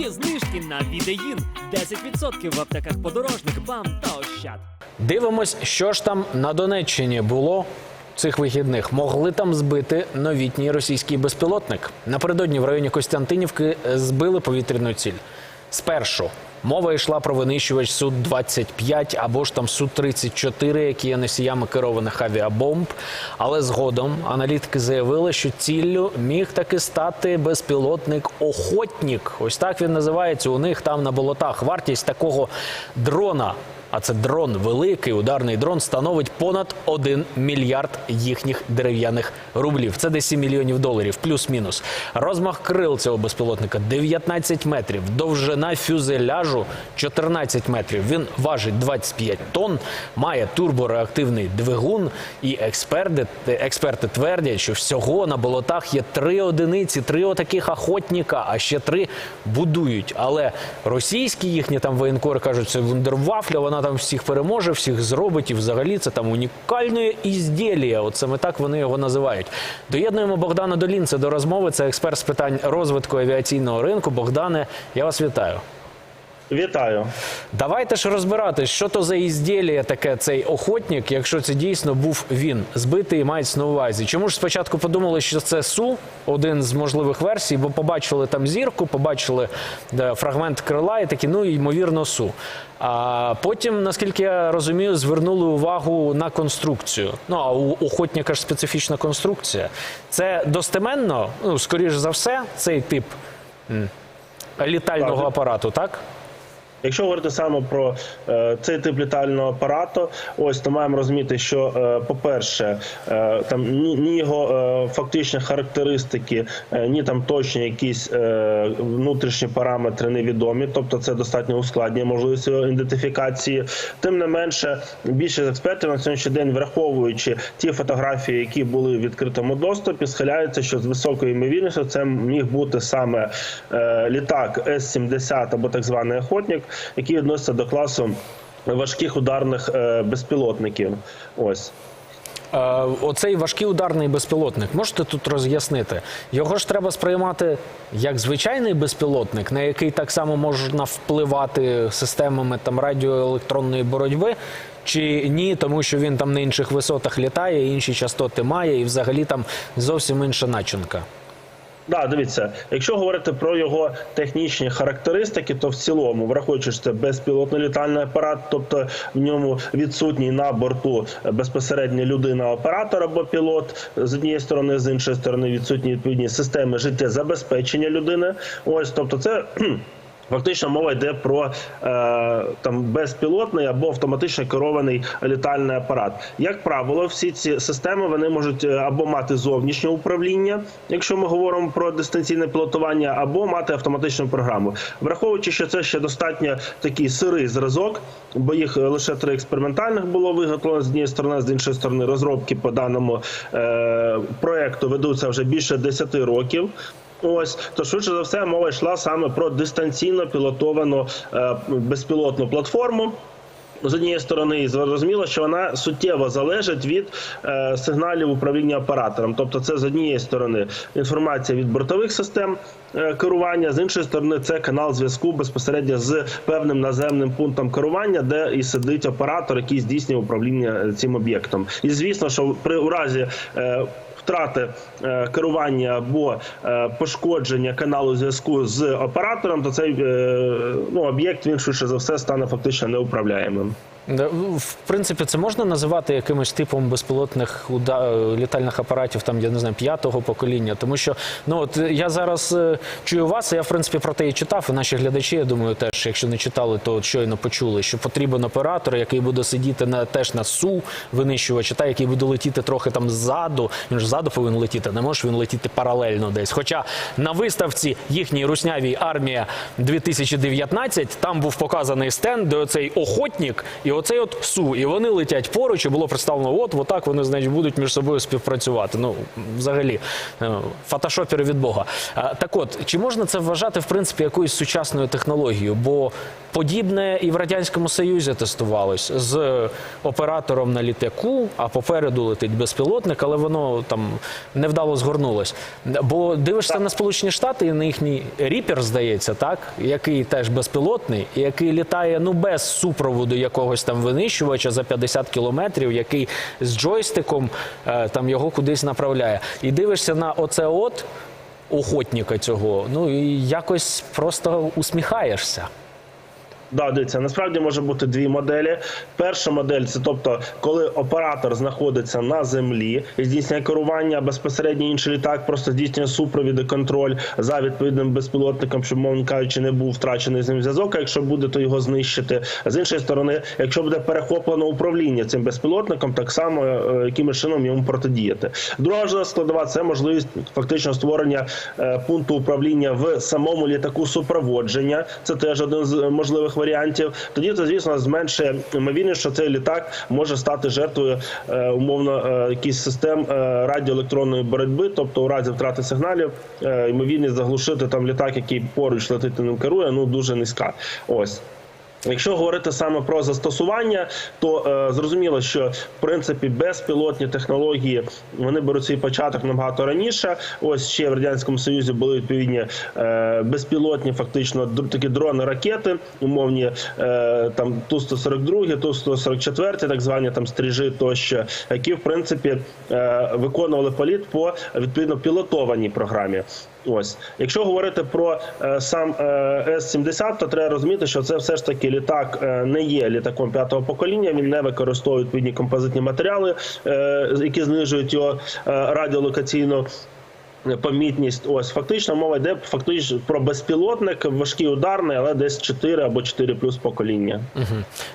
Є знижки на відеїн 10% в аптеках подорожник, бам та ощад. Дивимось, що ж там на Донеччині було цих вихідних. Могли там збити новітній російський безпілотник. Напередодні в районі Костянтинівки збили повітряну ціль. Спершу мова йшла про винищувач Су-25 або ж там Су-34, які є носіями керованих авіабомб. Але згодом аналітики заявили, що ціллю міг таки стати безпілотник Охотнік. Ось так він називається у них там на болотах. Вартість такого дрона а це дрон великий ударний дрон становить понад 1 мільярд їхніх дерев'яних рублів. Це десь 7 мільйонів доларів, плюс-мінус. Розмах крил цього безпілотника 19 метрів, довжина фюзеляжу 14 метрів. Він важить 25 тонн, має турбореактивний двигун. І експерти, експерти твердять, що всього на болотах є три одиниці, три отаких охотника, а ще три будують. Але російські їхні там воєнкори кажуть, це вундервафля, вона там всіх переможе, всіх зробить, і взагалі це там унікальне ізділіє. От саме так вони його називають. Доєднуємо Богдана Долінце до розмови. Це експерт з питань розвитку авіаційного ринку. Богдане, я вас вітаю. Вітаю. Давайте ж розбиратись, що то за ізділля таке цей охотник, якщо це дійсно був він збитий і мається на увазі. Чому ж спочатку подумали, що це Су, один з можливих версій, бо побачили там зірку, побачили де, фрагмент крила і такі, ну ймовірно, Су. А потім, наскільки я розумію, звернули увагу на конструкцію. Ну а у охотника ж специфічна конструкція. Це достеменно, ну скоріш за все, цей тип літального Так. апарату, так? Якщо говорити саме про е, цей тип літального апарату, ось то маємо розуміти, що, е, по-перше, е, там ні, ні його е, фактичні характеристики, е, ні там точні якісь е, внутрішні параметри невідомі, тобто це достатньо ускладнює можливість ідентифікації. Тим не менше, більшість експертів на сьогоднішній день, враховуючи ті фотографії, які були в відкритому доступі, схиляються, що з високою ймовірністю це міг бути саме е, літак С-70 або так званий охотник, який відноситься до класу важких ударних е, безпілотників. Ось. Е, Оцей важкий ударний безпілотник, можете тут роз'яснити? Його ж треба сприймати як звичайний безпілотник, на який так само можна впливати системами там радіоелектронної боротьби, чи ні, тому що він там на інших висотах літає, інші частоти має, і взагалі там зовсім інша начинка. Да, дивіться, якщо говорити про його технічні характеристики, то в цілому, враховуючи, що це безпілотний літальний апарат, тобто в ньому відсутній на борту безпосередньо людина-оператор або пілот з однієї сторони, з іншої сторони відсутні відповідні системи життєзабезпечення людини. Ось, тобто, це. Фактично мова йде про е, там безпілотний або автоматично керований літальний апарат. Як правило, всі ці системи вони можуть е, або мати зовнішнє управління, якщо ми говоримо про дистанційне пілотування, або мати автоматичну програму. Враховуючи, що це ще достатньо такий сирий зразок, бо їх е, лише три експериментальних було виготовлено з однієї сторони, з іншої сторони розробки по даному е, проекту ведуться вже більше 10 років. Ось то швидше за все мова йшла саме про дистанційно пілотовану е, безпілотну платформу. З однієї сторони, зрозуміло, що вона суттєво залежить від е, сигналів управління оператором. Тобто, це з однієї сторони інформація від бортових систем е, керування, з іншої сторони, це канал зв'язку безпосередньо з певним наземним пунктом керування, де і сидить оператор, який здійснює управління цим об'єктом. І звісно, що при у разі е, втрати е, керування або е, пошкодження каналу зв'язку з оператором, то цей е, ну, об'єкт він швидше за все стане фактично неуправляємим. В принципі, це можна називати якимось типом безпілотних літальних апаратів, там я не знаю, п'ятого покоління. Тому що ну от я зараз е, чую вас, я в принципі про те і читав. І наші глядачі, я думаю, теж, якщо не читали, то щойно почули, що потрібен оператор, який буде сидіти на теж на су винищувача, та який буде летіти трохи там ззаду. Він ж ззаду повинен летіти, не може він летіти паралельно десь. Хоча на виставці їхній руснявій армія 2019 там був показаний стенд, де оцей охотник, і оцей от су, і вони летять поруч, і було представлено, от отак вони значить будуть між собою співпрацювати. Ну взагалі, е, фотошопери від Бога. Так от, чи можна це вважати в принципі якоюсь сучасною технологією? Бо подібне і в радянському Союзі тестувалось з оператором на літаку, а попереду летить безпілотник, але воно там невдало згорнулось. Бо дивишся на Сполучені Штати і на їхній ріпер, здається, так, який теж безпілотний, і який літає ну без супроводу якогось там винищувача за 50 кілометрів, який з джойстиком е, там його кудись направляє. І дивишся на оце от охотника цього, ну і якось просто усміхаєшся. Да, дивіться, насправді може бути дві моделі. Перша модель це тобто, коли оператор знаходиться на землі і здійснює керування, безпосередньо інший літак просто здійснює супровід і контроль за відповідним безпілотником, щоб мовно кажучи, не був втрачений з ним зв'язок. А якщо буде, то його знищити. З іншої сторони, якщо буде перехоплено управління цим безпілотником, так само е, якимось чином йому протидіяти. Друга ж складова це можливість фактично створення е, пункту управління в самому літаку супроводження. Це теж один з можливих варіантів. Тоді це, звісно, зменшує ймовірність, що цей літак може стати жертвою е, умовно е, якісь систем е, радіоелектронної боротьби, тобто у разі втрати сигналів, ймовірність заглушити там літак, який поруч летить ним керує, ну дуже низька. Ось. Якщо говорити саме про застосування, то е, зрозуміло, що в принципі безпілотні технології вони беруть свій початок набагато раніше. Ось ще в радянському союзі були відповідні е, безпілотні, фактично такі дрони ракети, умовні е, там ту 142 ту 144 так звані там стріжи тощо, які в принципі е, виконували політ по відповідно пілотованій програмі. Ось, якщо говорити про е, сам е, С-70, то треба розуміти, що це все ж таки літак е, не є літаком п'ятого покоління. Він не використовує відповідні композитні матеріали, е, які знижують його е, радіолокаційну. Помітність, ось фактично мова йде фактично про безпілотник, важкий ударний, але десь 4 або 4 плюс покоління.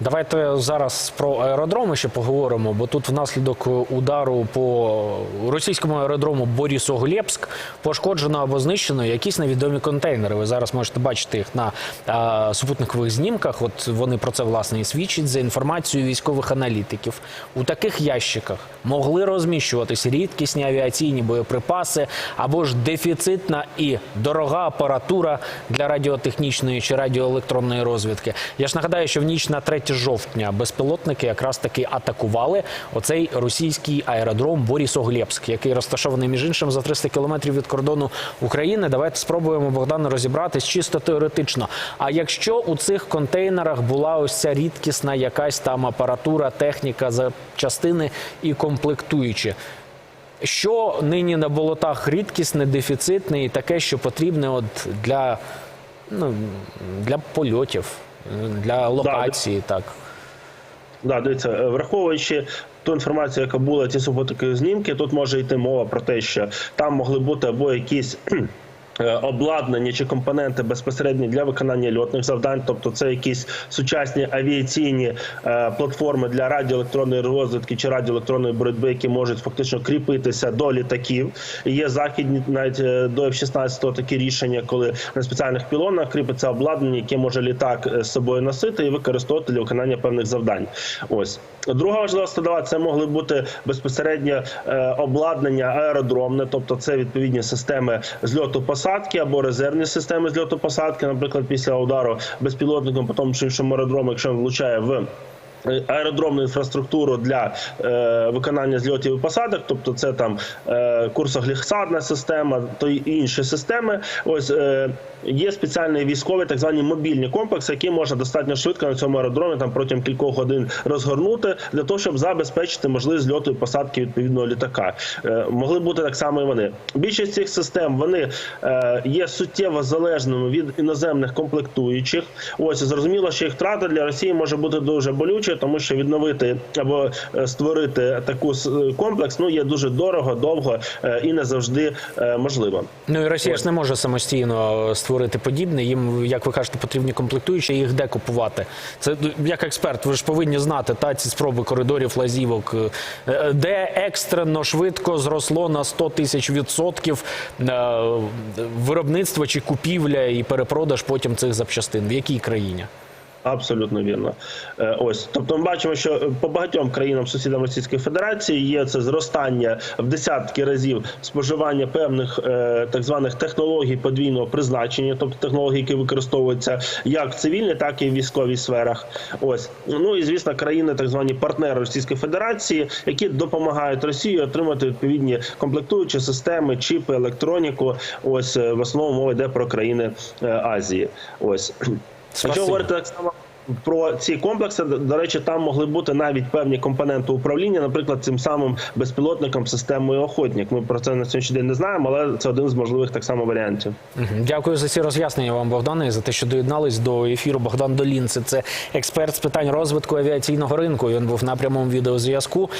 Давайте зараз про аеродроми ще поговоримо, бо тут внаслідок удару по російському аеродрому Борисоглебськ пошкоджено або знищено якісь невідомі контейнери. Ви зараз можете бачити їх на а, супутникових знімках. От вони про це власне і свідчать за інформацією військових аналітиків. У таких ящиках могли розміщуватись рідкісні авіаційні боєприпаси або ж дефіцитна і дорога апаратура для радіотехнічної чи радіоелектронної розвідки. Я ж нагадаю, що в ніч на 3 жовтня безпілотники якраз таки атакували оцей російський аеродром Борисоглебськ, який розташований між іншим за 300 кілометрів від кордону України. Давайте спробуємо Богдане розібратись чисто теоретично. А якщо у цих контейнерах була ось ця рідкісна якась там апаратура, техніка, запчастини і комплектуючі. Що нині на болотах рідкісне, дефіцитне і таке, що потрібне от для, ну, для польотів, для локації, так. Да, дивіться, е, враховуючи ту інформацію, яка була ці суботики знімки, тут може йти мова про те, що там могли бути або якісь. Е, Обладнання чи компоненти безпосередньо для виконання льотних завдань, тобто це якісь сучасні авіаційні е, платформи для радіоелектронної розвідки чи радіоелектронної боротьби, які можуть фактично кріпитися до літаків. Є західні навіть е, до F-16 такі рішення, коли на спеціальних пілонах кріпиться обладнання, яке може літак з собою носити і використовувати для виконання певних завдань. Ось друга важлива складова це могли бути безпосередньо обладнання аеродромне, тобто це відповідні системи зльоту посадки або резервні системи зльоту посадки, наприклад, після удару безпілотником по тому чи іншому аеродрому, якщо він влучає в Аеродромну інфраструктуру для е, виконання зльотів і посадок, тобто це там е, курсогліхсадна система, то й інші системи. Ось е, є спеціальні військові, так звані мобільні комплекси, які можна достатньо швидко на цьому аеродромі там протягом кількох годин розгорнути для того, щоб забезпечити можливість зльоту і посадки відповідного літака. Е, могли бути так само і вони. Більшість цих систем вони е, є суттєво залежними від іноземних комплектуючих. Ось зрозуміло, що їх втрата для Росії може бути дуже болючою, тому що відновити або е, створити таку с- комплекс ну є дуже дорого, довго е, і не завжди е, можливо. Ну і Росія ж не може самостійно створити подібне. Їм, як ви кажете, потрібні комплектуючі, їх де купувати. Це ну, як експерт, ви ж повинні знати та ці спроби коридорів лазівок, е, де екстрено швидко зросло на 100 тисяч відсотків е, виробництво чи купівля і перепродаж потім цих запчастин. В якій країні? Абсолютно вірно. Е, Ось, тобто, ми бачимо, що по багатьом країнам сусідам Російської Федерації є це зростання в десятки разів споживання певних е, так званих технологій подвійного призначення, тобто технологій, які використовуються як в цивільній, так і в військовій сферах. Ось ну і звісно, країни, так звані партнери Російської Федерації, які допомагають Росії отримати відповідні комплектуючі системи, чіпи, електроніку. Ось е, в основному мова йде про країни Азії. Ось. Якщо говорити так само про ці комплекси, до- до речі, там могли бути навіть певні компоненти управління, наприклад, цим самим безпілотником системою охотник. Ми про це на сьогоднішній день не знаємо, але це один з можливих так само варіантів. Дякую за ці роз'яснення вам, Богдане, і за те, що доєднались до ефіру. Богдан Долінце, це експерт з питань розвитку авіаційного ринку. Він був на прямому відеозв'язку.